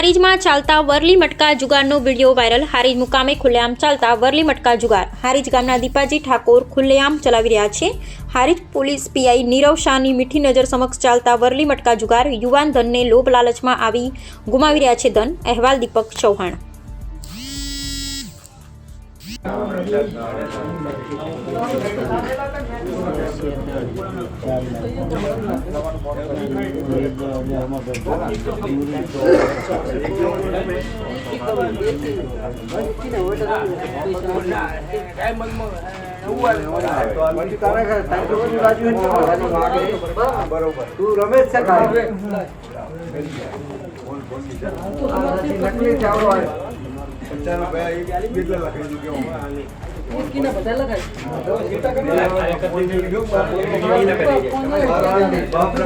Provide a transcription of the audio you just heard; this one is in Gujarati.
હારીજમાં ચાલતા વરલી મટકા જુગારનો વીડિયો વાયરલ. હારીજ મુકામે ખુલ્લેઆમ ચાલતા વરલી મટકા જુગાર. હારીજ ગામના દીપાજી ઠાકોર ખુલ્લેઆમ ચલાવી રહ્યા છે. હારીજ પોલીસ પીઆઈ નીરવ શાહની મીઠી નજર સમક્ષ ચાલતા વરલી મટકા જુગાર યુવાન ધનને લોભ લાલચમાં આવી ગુમાવી રહ્યા છે ધન. અહેવાલ દીપક ચૌહાણ. તું રમેશ છે નકલી ચાવડો આવ્યો. ચાલો ભાઈ કેટલા લખાઈ દીધું કે હું બાપ રે